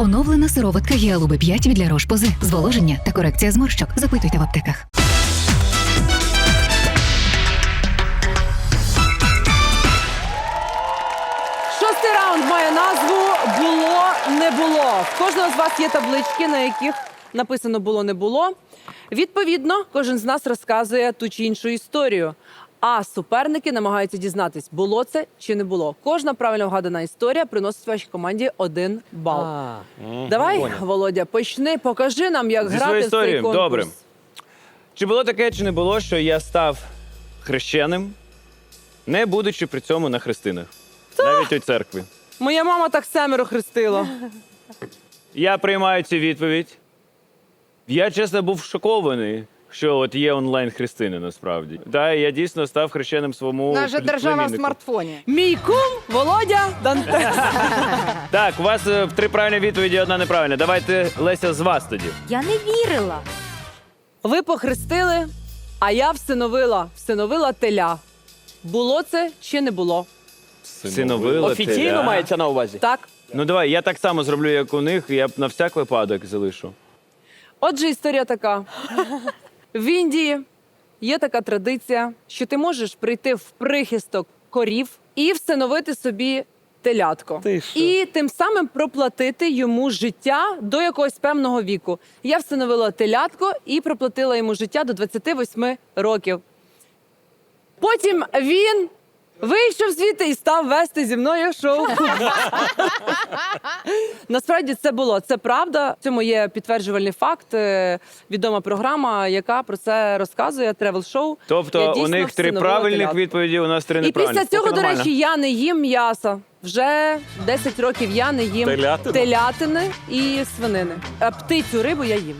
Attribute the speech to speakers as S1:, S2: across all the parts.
S1: Оновлена сироватка Гіалуби 5 від для Рошпози. Зволоження та корекція зморщок. Запитуйте в аптеках.
S2: Шостий раунд має назву Було не було. В кожного з вас є таблички, на яких написано було не було. Відповідно, кожен з нас розказує ту чи іншу історію. А суперники намагаються дізнатись, було це чи не було. Кожна правильно вгадана історія приносить вашій команді один бал. Давай, Володя, почни, покажи нам, як
S3: Зі
S2: грати
S3: своєї
S2: в цей конкурс.
S3: Добре. Чи було таке, чи не було, що я став хрещеним, не будучи при цьому на хрестинах? Навіть у церкві.
S2: Моя мама так семеро хрестила.
S3: Я приймаю цю відповідь. Я чесно був шокований, що от є онлайн хрестини насправді. Так, я дійсно став хрещеним своєму
S4: Наша держава в смартфоні.
S2: Мій кум Володя Дантес.
S3: Так, у вас е, три правильні відповіді, одна неправильна. Давайте Леся з вас тоді.
S5: Я не вірила.
S2: Ви похрестили, а я всиновила, всиновила теля. Було це чи не було?
S3: Синовила
S6: Офіційно
S3: теля.
S6: мається на увазі?
S2: Так.
S3: Ну давай, я так само зроблю, як у них, я б на всяк випадок залишу.
S2: Отже, історія така: в Індії є така традиція, що ти можеш прийти в прихисток корів і всиновити собі телятко.
S6: Ти що?
S2: І тим самим проплатити йому життя до якогось певного віку. Я встановила телятко і проплатила йому життя до 28 років. Потім він вийшов звідти і став вести зі мною шоу. Насправді це було це правда. В цьому є підтверджувальний факт. е, Відома програма, яка про це розказує тревел-шоу.
S3: Тобто у них три правильних відповіді, у нас три
S2: І після цього, до речі, я не їм м'яса. Вже 10 років я не їм
S6: Телятину?
S2: телятини і свинини. А птицю рибу я їм.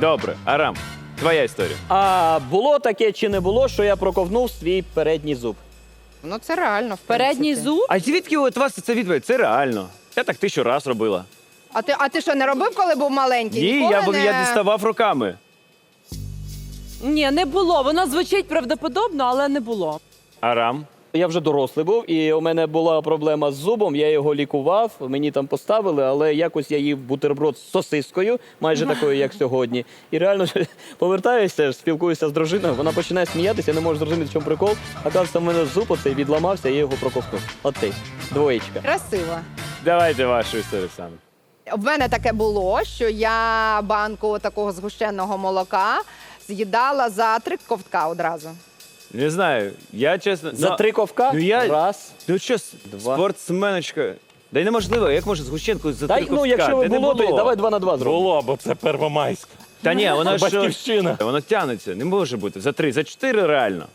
S3: Добре, Арам, твоя історія.
S6: А було таке чи не було, що я проковнув свій передній зуб?
S4: Ну це реально. в
S2: Передній
S4: принципі.
S2: зуб.
S3: А звідки от у вас це відповідь? Це реально. Я так тисячу раз робила.
S4: А ти, а ти що не робив, коли був маленький?
S3: Ні,
S4: Ніколи
S3: я, б-
S4: не...
S3: я діставав руками.
S2: Ні, не було. Воно звучить правдоподобно, але не було.
S3: Арам.
S6: Я вже дорослий був, і у мене була проблема з зубом. Я його лікував, мені там поставили, але якось я їв бутерброд з сосискою, майже такою, як сьогодні. І реально повертаюся, спілкуюся з дружиною. Вона починає сміятися, я не можу зрозуміти, в чому прикол. А кажеться, в мене зуб оцей відламався, я його проковтнув. От ти, двоєчка.
S4: Красиво.
S3: Давайте вашу історію саме.
S4: В мене таке було, що я банку такого згущеного молока з'їдала за три ковтка одразу.
S3: Не знаю, я чесно.
S6: За
S3: ну,
S6: три ковка?
S3: Ну я.
S6: Раз.
S3: Ну що, с-
S6: Два.
S3: спортсменочка. Да й неможливо, як може згущенку за
S6: Та
S3: три
S6: й, ну,
S3: ковтка?
S6: якщо ви
S3: Та не
S6: було, то давай два на два зробимо.
S7: Було, бо це Первомайськ.
S3: Та ні, воно ж
S7: Батьківщина.
S3: воно тягнеться. Не може бути. За три, за чотири реально.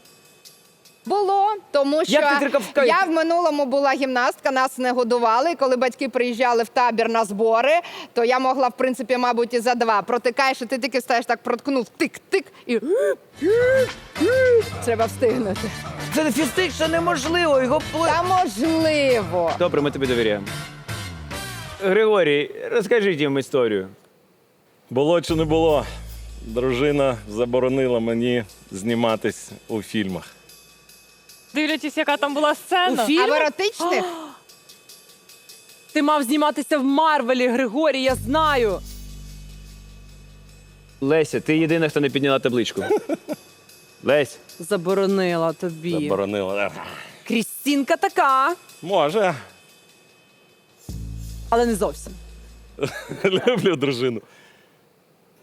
S4: Було, тому що
S3: Як ти
S4: я в минулому була гімнастка, нас не годували. І коли батьки приїжджали в табір на збори, то я могла, в принципі, мабуть, і за два. Протикаєш, і ти тільки стаєш так проткнув, тик-тик, і треба встигнути.
S3: Це не фістично неможливо. Його
S4: Та можливо.
S3: Добре, ми тобі довіряємо. Григорій, розкажіть їм історію.
S7: Було чи не було? Дружина заборонила мені зніматись у фільмах.
S8: Дивлячись, яка там була
S2: У
S8: сцена.
S4: А в еротичних
S2: ти мав зніматися в Марвелі, Григорій, я знаю.
S3: Леся, ти єдина, хто не підняла табличку. Лесь,
S2: Заборонила тобі.
S7: Заборонила.
S2: Крістінка така,
S7: Може,
S2: але не зовсім.
S7: люблю дружину.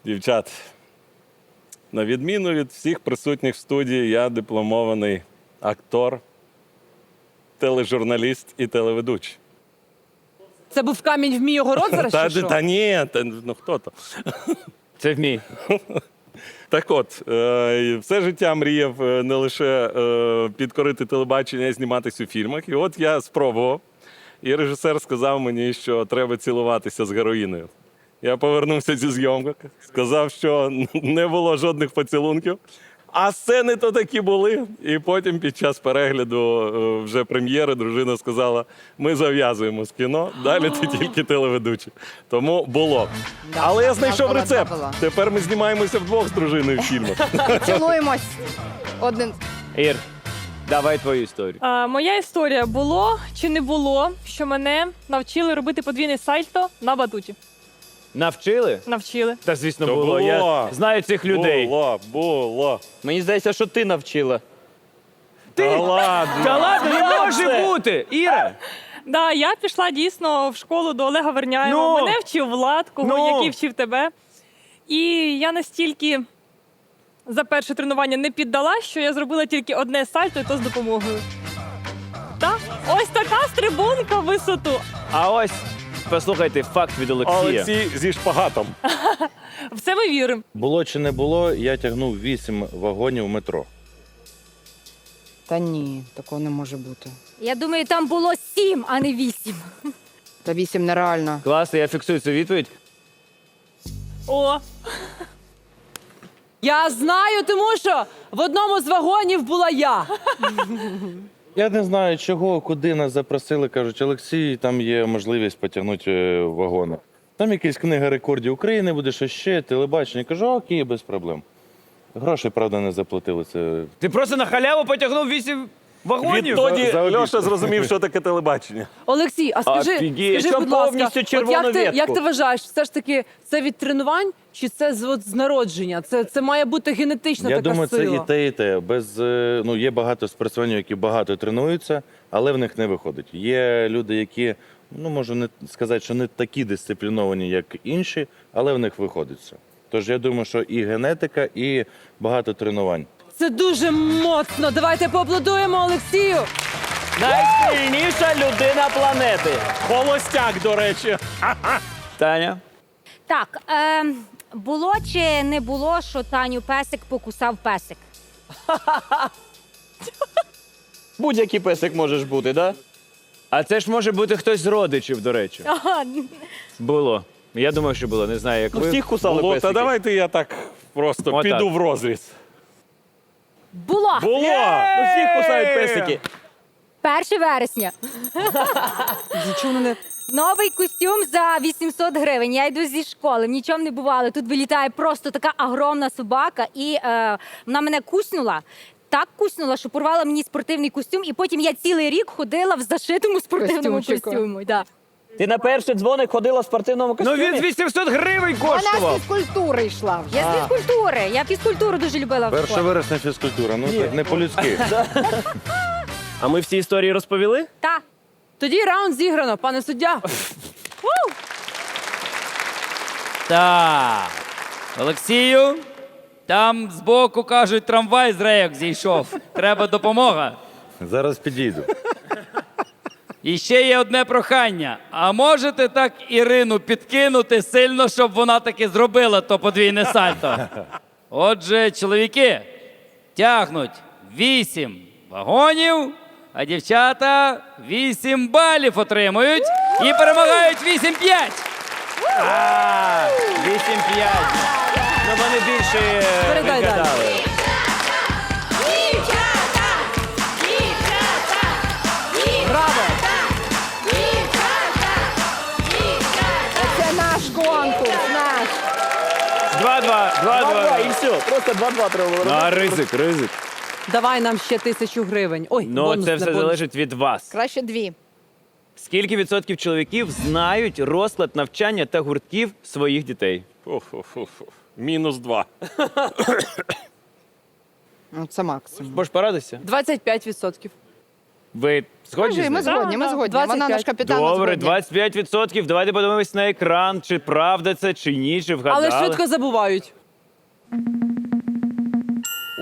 S7: Дівчат, на відміну від всіх присутніх в студії, я дипломований актор, тележурналіст і телеведучий.
S2: Це був камінь в мій огород зараз
S7: Та,
S2: чи що?
S7: та ні, та, ну хто то?
S3: це вмій.
S7: Так от, е, все життя мріяв е, не лише е, підкорити телебачення і зніматися у фільмах. І от я спробував. І режисер сказав мені, що треба цілуватися з героїною. Я повернувся зі зйомок, сказав, що не було жодних поцілунків. А сцени то такі були. І потім під час перегляду е, вже прем'єри дружина сказала: ми зав'язуємо з кіно, далі ти тільки телеведучий. Тому було. Але я знайшов рецепт. Тепер ми знімаємося вдвох з дружиною в фільмах.
S4: цілуємось один.
S3: Ір, Давай твою історію.
S8: А, моя історія було чи не було, що мене навчили робити подвійне сальто на батуті.
S3: Навчили?
S8: Навчили.
S3: Та звісно
S7: Та
S3: було.
S7: було.
S3: Я знаю цих людей.
S7: Було, було.
S6: Мені здається, що ти навчила.
S7: Та ладно.
S3: Та ладно, не може бути! Іра!
S8: Да, я пішла дійсно в школу до Олега Верняєва.
S3: Ну!
S8: Мене вчив Влад, кого
S3: Ну!
S8: який вчив тебе. І я настільки за перше тренування не піддала, що я зробила тільки одне сальто, і то з допомогою. Так, ось така стрибунка в висоту.
S3: А ось послухайте факт від Олексія.
S7: Олексій зі шпагатом.
S8: В це ми віримо.
S5: Було чи не було, я тягнув вісім вагонів метро.
S4: Та ні, такого не може бути.
S9: Я думаю, там було сім, а не вісім.
S4: Та вісім нереально.
S3: Класно, я фіксую цю відповідь.
S8: О,
S2: Я знаю, тому що в одному з вагонів була я.
S5: Я не знаю, чого, куди нас запросили. Кажуть, Олексій, там є можливість потягнути е, вагони. Там якась книга рекордів України буде, що ще, телебачення. Кажу, окей, без проблем. Грошей, правда, не заплатили. Це
S3: Ти просто на халяву потягнув вісім вагонів.
S7: Відтоді
S5: За- за.
S7: Льоша зрозумів, що таке телебачення.
S2: Олексій, а скажи,
S3: Офігеть.
S2: скажи
S6: Причому
S2: будь ласка,
S6: повністю
S2: от
S6: червону
S2: як ти,
S6: ветку.
S2: як ти вважаєш, все ж таки це від тренувань чи це з, от, з народження? Це, це має бути генетична
S5: я
S2: така
S5: думаю, це і те, і те. Без е, ну є багато спортсменів, які багато тренуються, але в них не виходить. Є люди, які ну можу не сказати, що не такі дисципліновані, як інші, але в них виходить все. Тож я думаю, що і генетика, і багато тренувань.
S2: Це дуже моцно. Давайте поаплодуємо Олексію.
S6: Найсильніша людина планети.
S7: Холостяк, до речі.
S3: Таня.
S9: Так, е, було чи не було, що Таню песик покусав песик?
S6: Будь-який песик можеш бути, да?
S3: А це ж може бути хтось з родичів, до речі. Було. Я думаю, що було. Не знаю, як
S6: Ну,
S3: ви.
S6: всіх кусали
S7: Було,
S6: песики.
S7: та давайте я так просто
S3: Отак.
S7: піду в розріз.
S9: Було!
S7: Було!
S6: Ну, всіх кусають песики.
S9: 1 вересня.
S2: Не
S9: Новий костюм за 800 гривень. Я йду зі школи, нічого не бувало. Тут вилітає просто така огромна собака, і е, вона мене куснула. Так куснула, що порвала мені спортивний костюм, і потім я цілий рік ходила в зашитому спортивному
S4: Костюмчику.
S9: костюмі. Да.
S6: Ти на перший дзвоник ходила в спортивному
S3: Ну
S6: костюмі?
S3: він 800 гривень
S4: Вона
S3: коштував.
S4: з фізкультури йшла вже.
S9: Я з фізкультури. Я фізкультуру дуже любила в
S5: 1 вересня фізкультура, ну так не по-людськи.
S10: А ми всі історії розповіли?
S9: Та.
S2: тоді раунд зіграно, пане суддя.
S11: Так. Олексію, там збоку кажуть, трамвай з рейок зійшов. Треба допомога.
S5: Зараз підійду.
S11: І ще є одне прохання. А можете так Ірину підкинути сильно, щоб вона таки зробила то подвійне сальто? Отже, чоловіки тягнуть вісім вагонів, а дівчата вісім балів отримують і перемагають 8-5.
S3: 8-5. Ну вони більше
S2: Передай далі.
S3: відгадали. 2-2,
S6: 2-2, і
S3: 2-2.
S6: все. Просто 2-2 треба було
S3: Ну,
S6: робити.
S3: а ризик, ризик.
S2: Давай нам ще тисячу гривень. Ой,
S3: Ну
S2: бонус
S3: це
S2: на
S3: все
S2: бонус.
S3: залежить від вас.
S4: Краще дві.
S3: Скільки відсотків чоловіків знають розклад навчання та гуртків своїх дітей?
S7: Фу-фу-фу-фу. Мінус два.
S4: Ну, це максимум.
S3: Можеш порадитися?
S2: 25%.
S3: Ви згодні?
S4: Кажи,
S3: з
S4: ми
S3: ним?
S4: згодні, ми згодні. Вона
S2: 25.
S4: наш капітан. ми
S3: Добре,
S4: згодні.
S3: 25%. Давайте подивимось на екран, чи правда це, чи ні, чи вгадали.
S2: Але швидко забувають.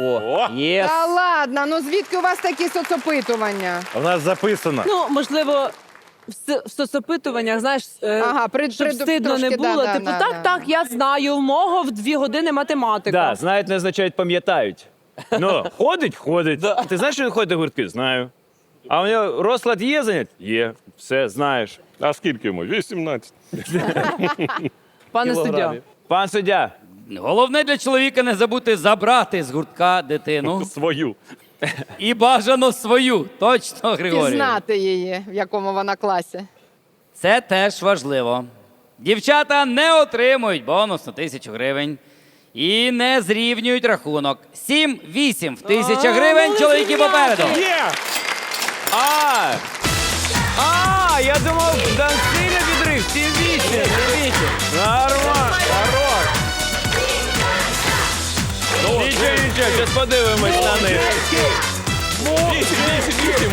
S6: О, єс.
S4: Та ладно, ну звідки у вас такі соцопитування?
S5: В нас записано.
S2: Ну, можливо, в, с- в соцопитуваннях, знаєш, е,
S4: Ага, прид-
S2: щоб
S4: прид-
S2: стидно не
S4: трошки, да,
S2: було.
S4: да,
S2: типу,
S4: да,
S2: так,
S4: да.
S2: так, я знаю, в мого в дві години математика.
S3: Да, знають, не означають пам'ятають. Ну, ходить, ходить. Ти знаєш, що він ходить до гуртки? Знаю. А у нього розклад є занять? Є. Все, знаєш.
S7: А скільки йому? 18.
S2: Пане суддя.
S3: Пан суддя,
S11: Головне для чоловіка не забути забрати з гуртка дитину
S7: Свою.
S11: і бажано свою. Точно, Григорій.
S4: Пізнати її, в якому вона класі.
S11: Це теж важливо. Дівчата не отримують бонус на тисячу гривень. І не зрівнюють рахунок. 7-8 в тисяча гривень. Чоловіки попереду.
S3: Є! А! А! Я думав, Данциля відрив. Всі вісім. Нормально. Хорош. Нічого, нічого, зараз подивимось на них. Вісім, вісім, вісім.